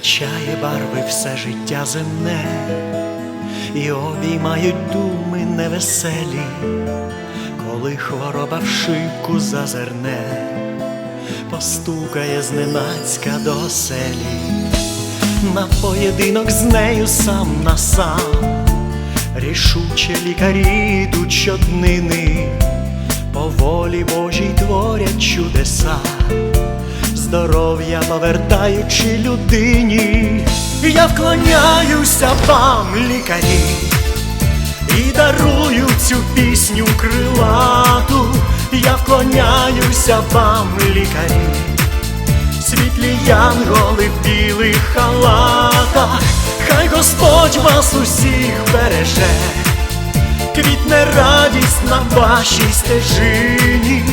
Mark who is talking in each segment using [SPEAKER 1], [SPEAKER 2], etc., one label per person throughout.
[SPEAKER 1] втрачає барви все життя земне, і обіймають думи невеселі, коли хвороба в шийку зазирне, постукає зненацька до оселі, на поєдинок з нею сам на сам, рішуче лікарі йдуть щоднини, по волі Божій творять чудеса здоров'я повертаючи людині, я вклоняюся вам, лікарі, і дарую цю пісню крилату, я вклоняюся вам, лікарі, світлі янголи в білих халатах, хай Господь вас усіх береже. Квітне радість на вашій стежині,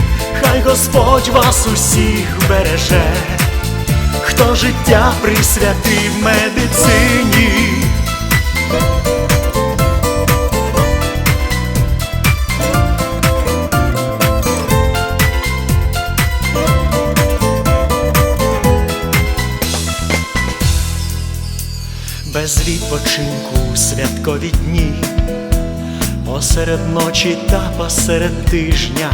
[SPEAKER 1] Господь вас усіх береже, хто життя присвятив медицині. Без відпочинку святкові дні Посеред ночі та посеред тижня,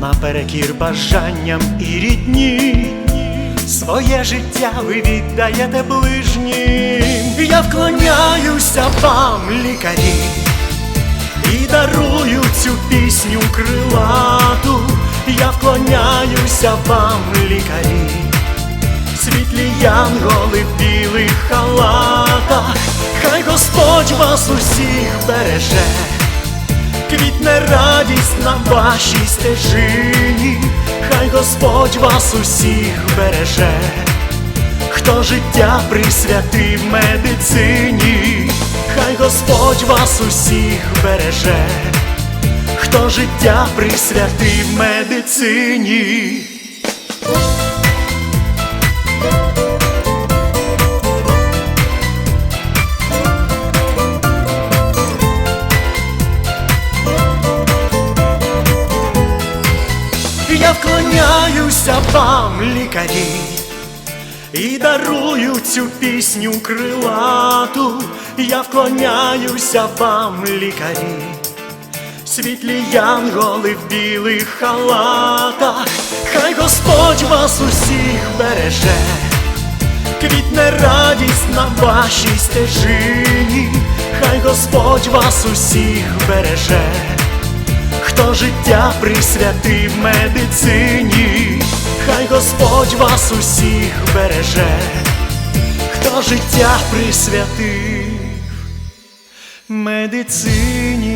[SPEAKER 1] наперекір бажанням і рідні, своє життя ви віддаєте ближнім. Я вклоняюся вам, лікарі, і дарую цю пісню крилату. Я вклоняюся вам, лікарі, світлі янголи в білих халатах. Хай Господь вас усіх береже, квітне радість на вашій стежині, хай Господь вас усіх береже, хто життя присвятив медицині, хай Господь вас усіх береже, хто життя присвятив медицині. Вклоняюся вам, лікарі, і дарую цю пісню крилату, я вклоняюся вам, лікарі, світлі янголи в білих халатах, хай Господь вас усіх береже, квітне радість на вашій стежині, хай Господь вас усіх береже. Хто життя присвятив медицині, хай Господь вас усіх береже, хто життя присвятив медицині.